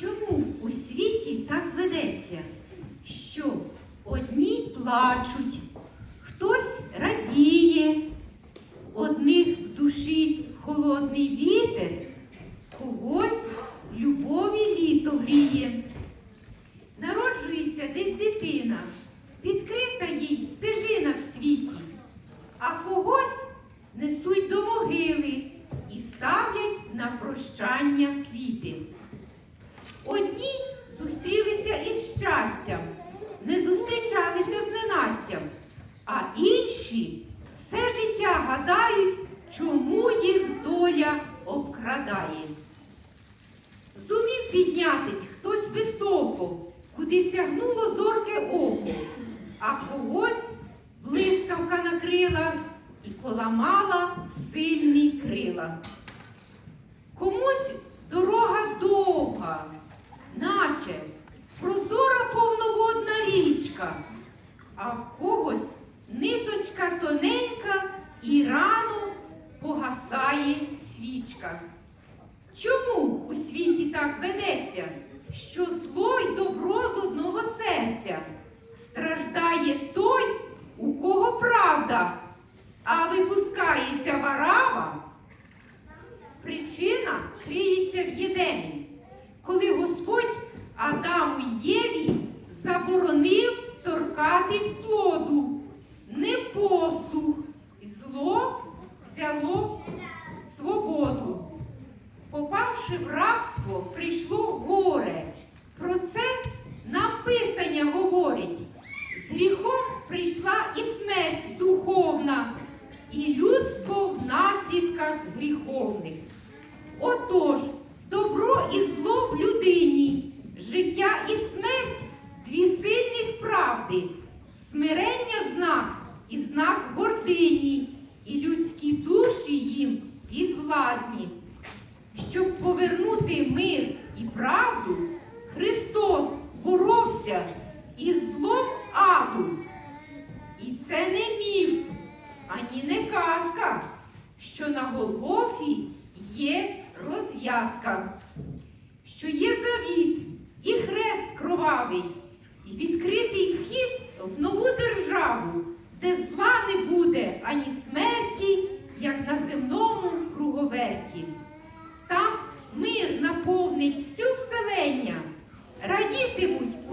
чому у світі так ведеться, що одні плачуть, хтось радіє, одних в душі холодний вітер, когось любові літо гріє. Народжується десь дитина, відкрита їй стежина в світі, а когось несуть до могили і ставлять на прощання квіти. Одні зустрілися із щастям, не зустрічалися з ненастям, а інші все життя гадають, чому їх доля обкрадає. Зумів піднятись хтось високо, куди сягнуло зорке око, а когось блискавка накрила і поламала сильні крила. Комусь дорога довга, наче прозора повноводна річка, а в когось ниточка тоненька і рано погасає свічка. Чому у світі так ведеться, що зло й добро з одного серця? Страждає той, у кого правда, а випускається варава? Причина криється в Єдемі, коли Господь Адаму Єві заборонив Попавши в рабство, прийшло горе. Про це нам Писання говорить. З гріхом прийшла і смерть духовна, і людство в наслідках гріховних. Отож, добро і зло в людині, життя і смерть дві сильних правди, смирення знак і знак гордині, повернути мир і правду, Христос боровся із злом аду. І це не міф, ані не казка, що на Голгофі є розв'язка, що є завіт і хрест кровавий, і відкритий вхід в нову державу, де зла не буде ані смерті, як на земному круговерті. Там наповнить всю вселення, радітимуть